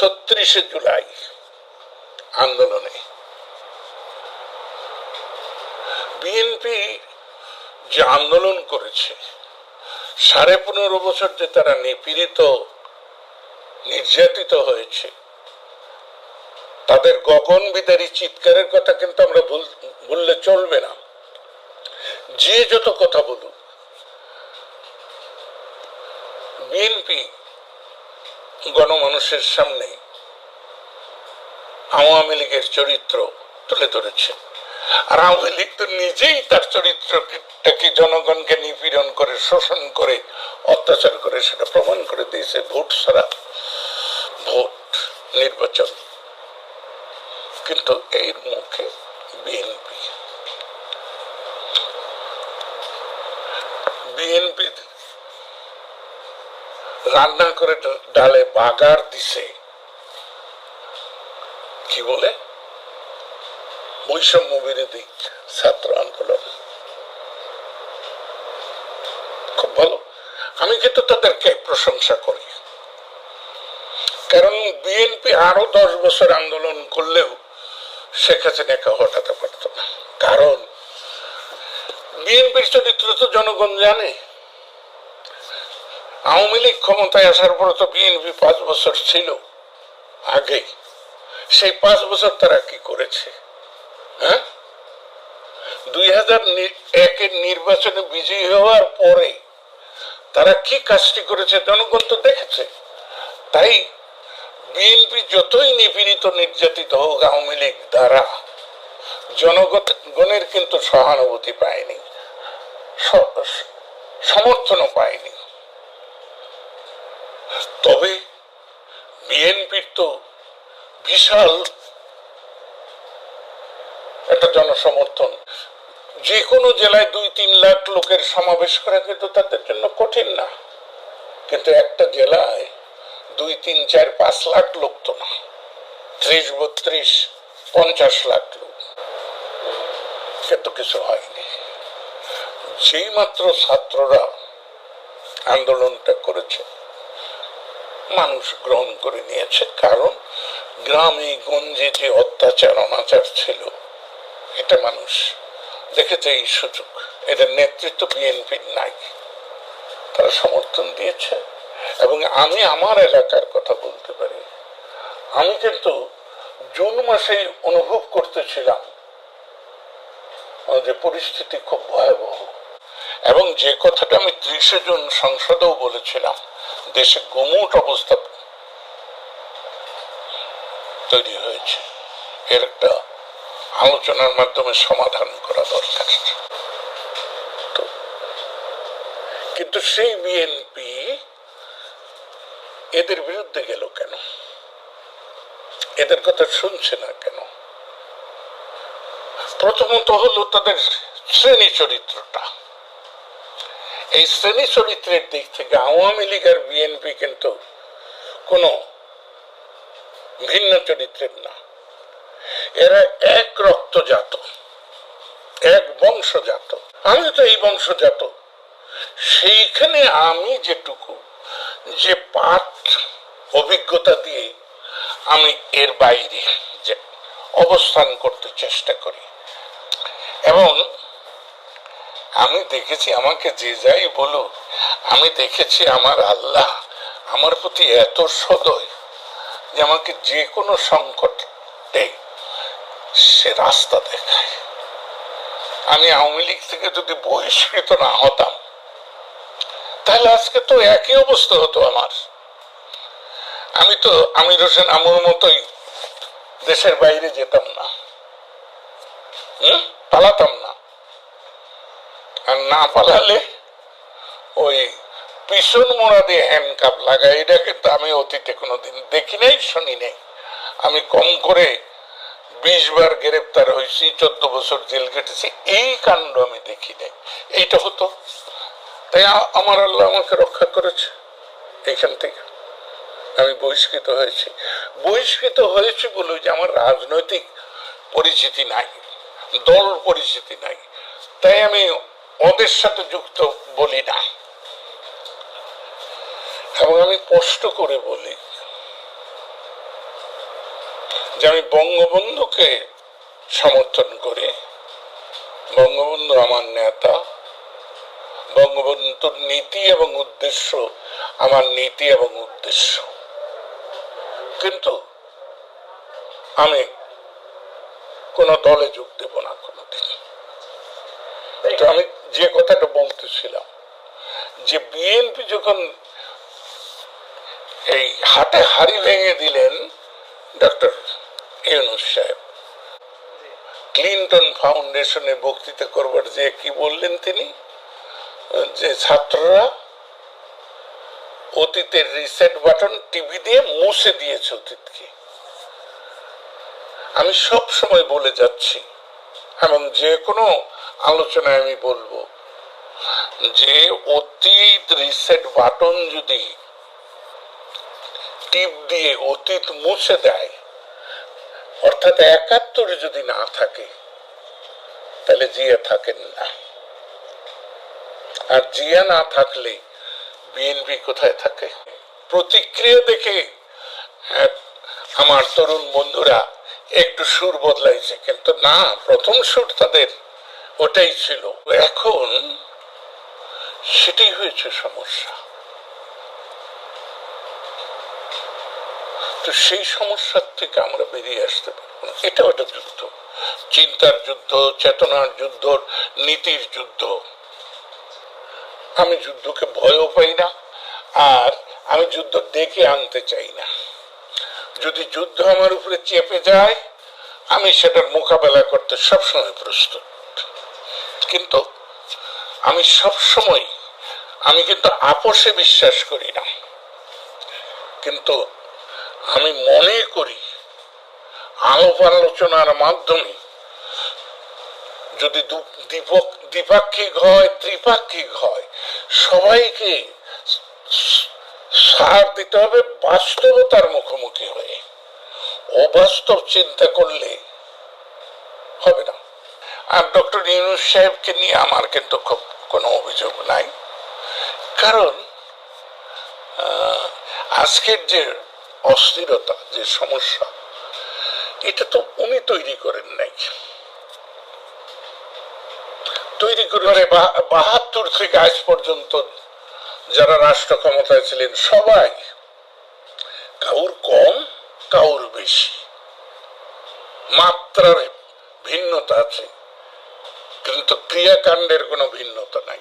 ছত্রিশে জুলাই আন্দোলনে। বিএনপি যে আন্দোলন করেছে, সাড়ে পনেরো বছর যে তারা নিপীড়িত, নির্যাতিত হয়েছে, তাদের গগন বিদারী চিৎকারের কথা কিন্তু আমরা ভুললে চলবে না। যে যত কথা বলুক, বিএনপি গণমানুষের সামনে আওয়ামী লীগের চরিত্র তুলে ধরেছে। আর আওয়ামী লীগ তো নিজেই তার চরিত্রটাকে জনগণকে নিপীড়ন করে, শোষণ করে, অত্যাচার করে, সেটা প্রমাণ করে দিয়েছে ভোট ছাড়া। ভোট নির্বাচন। কিন্তু এর মুখে বিএনপি। বিএনপি রান্না করে ডালে বাগার দিছে। কি বলে? বৈষম্য বিরোধী ছাত্র আন্দোলন। খুব ভালো। আমি কিন্তু তাদেরকে প্রশংসা করি। কারণ বিএনপি আরও দশ বছর আন্দোলন করলেও শেখ হাসিনাকে হটাতে পারত না। কারণ বিএনপির চরিত্র তো জনগণ জানে। আওয়ামী লীগ ক্ষমতায় আসার পর তো বিএনপি পাঁচ বছর ছিল আগে সেই পাঁচ বছর তারা কি করেছে? হ্যাঁ? দুই হাজার একের নির্বাচনে বিজয়ী হওয়ার পরে তারা কি কাজটি করেছে জনগণ তো দেখেছে। তাই বিএনপি যতই নিপীড়িত নির্যাতিত হোক আওয়ামী লীগ দ্বারা জনগণের কিন্তু সহানুভূতি পায়নি সমর্থনও পায়নি। তবে বিএনপির তো বিশাল একটা জনসমর্থন। যে কোনো জেলায় দুই তিন লাখ লোকের সমাবেশ করা কিন্তু তাদের জন্য কঠিন না। কিন্তু একটা জেলায় দুই তিন চার পাঁচ লাখ লোক তো না। ত্রিশ, বত্রিশ, পঞ্চাশ লাখ লোক। কিন্তু কিছু হয়নি। যেই মাত্র ছাত্ররা আন্দোলনটা করেছে মানুষ গ্রহণ করে নিয়েছে। কারণ গ্রামে গঞ্জে যে অত্যাচার, অনাচার ছিল, এটা মানুষ দেখেছে, এই সুযোগ। এটার নেতৃত্ব বিএনপির নাই। তারা সমর্থন দিয়েছে। এবং আমি আমার এলাকার কথা বলতে পারি। আমি কিন্তু জুন মাসে অনুভব করতেছিলাম যে পরিস্থিতি খুব ভয়াবহ। এবং যে কথাটা আমি ত্রিশে জুন সংসদেও বলেছিলাম, দেশে গুমুট অবস্থা তৈরি হয়েছে। এর একটা আলোচনার মাধ্যমে সমাধান করা দরকার। কিন্তু সেই বিএনপি এদের বিরুদ্ধে গেল কেন? এদের কথা শুনছে না কেন? প্রথমত হলো তাদের শ্রেণি চরিত্রটা। এই শ্রেণি চরিত্রের দিক থেকে আওয়ামী লীগ আর বিএনপি কিন্তু কোনো ভিন্ন চরিত্রের না। এরা এক রক্তজাত, এক বংশজাত। আমি তো এই বংশজাত। সেইখানে আমি যেটুকু, যে পাঠ, অভিজ্ঞতা দিয়ে আমি এর বাইরে যে অবস্থান করতে চেষ্টা করি। এবং আমি দেখেছি আমাকে যে যাই বলুক, আমি দেখেছি আমার আল্লাহ আমার প্রতি এত সদয় যে আমাকে যে কোনো সংকটে সে রাস্তা দেখায়। আমি আওয়ামী লীগ থেকে যদি বহিষ্কৃত না হতাম, তাহলে আজকে তো একই অবস্থা হতো আমার। আমি তো আমির হোসেন আমর মতোই দেশের বাইরে যেতাম না পালাতাম না। আর না পালালে ওই পিছন মোড়া দিয়ে হ্যান্ডকাপ লাগায় এটা কিন্তু আমি অতীতে কোনোদিন দেখি নাই শুনি নাই আমি কম করে বিশ বার গ্রেপ্তার হয়েছি, চোদ্দ বছর জেল কেটেছি, এই কাণ্ড আমি দেখি নাই এইটা হতো। তাই আমার আল্লাহ আমাকে রক্ষা করেছে এখান থেকে। আমি বহিষ্কৃত হয়েছি। বহিষ্কৃত হয়েছি বলে যে আমার রাজনৈতিক পরিচিতি নাই, দল পরিচিতি নাই। তাই আমি ওদের সাথে যুক্ত বলি না। এবং আমি কষ্ট করে বলি যে আমি বঙ্গবন্ধুকে সমর্থন করি। বঙ্গবন্ধু আমার নেতা, বঙ্গবন্ধুর নীতি এবং উদ্দেশ্য আমার নীতি এবং উদ্দেশ্য। কিন্তু আমি কোন দলে যোগ দেব না কোনোদিন। আমি যে কথাটা বলতেছিলাম, যে বিএনপি যখন এই হাতে হাড়ি ভেঙে দিলেন ডক্টর ইউনুস সাহেব, ক্লিন্টন ফাউন্ডেশনে বক্তৃতা করবার যে কি বললেন তিনি? যে ছাত্ররা অতীতের রিসেট বাটন টিভি দিয়ে মুছে দিয়েছে অতীতকে। আমি সব সময় বলে যাচ্ছি এবং যে কোনো আলোচনায় আমি বলব যে অতীত রিসেট বাটন যদি টিপ দিয়ে অতীত মুছে দেয় অর্থাৎ একাত্তরে যদি না থাকে তাহলে জিয়া থাকেন না। আর জিয়া না থাকলে বিএনপি কোথায় থাকে? প্রতিক্রিয়া দেখে আহ, আমার তরুণ বন্ধুরা একটু সুর বদলাইছে, কিন্তু না, প্রথম সুর তাদের ওটাই ছিল। এখন সেটাই হয়েছে সমস্যা। তো সেই সমস্যার থেকে আমরা বেরিয়ে আসতে পারব না। এটাও একটা যুদ্ধ। চিন্তার যুদ্ধ, চেতনার যুদ্ধ, নীতির যুদ্ধ। আমি যুদ্ধকে ভয়ও পাই না, আর আমি যুদ্ধ ডেকে আনতে চাই না। যদি যুদ্ধ আমার উপরে চেপে যায়, আমি সেটার মোকাবেলা করতে সবসময় প্রস্তুত। কিন্তু আমি সবসময়, আমি কিন্তু আপোষে বিশ্বাস করি না। কিন্তু আমি মনে করি আলোপ আলোচনার মাধ্যমে যদি দ্বিপাক্ষিক হয়, ত্রিপাক্ষিক হয়, সবাইকে সার দিতে হবে বাস্তবতার মুখোমুখি হয়ে। অবাস্তব চিন্তা করলে হবে না। আর ডক্টর ইউনুস সাহেবকে নিয়ে আমার কিন্তু খুব কোনো অভিযোগ নাই। কারণ আজকের যে অস্থিরতা, যে সমস্যা, এটা তো উনি তৈরি করেন নাই। তৈরি করে বা- বাহাত্তর থেকে আজ পর্যন্ত যারা রাষ্ট্র ক্ষমতায় ছিলেন, সবাই কাউর কম কাউর বেশি। মাত্রার ভিন্নতা আছে কিন্তু ক্রিয়াকাণ্ডের কোনো ভিন্নতা নাই।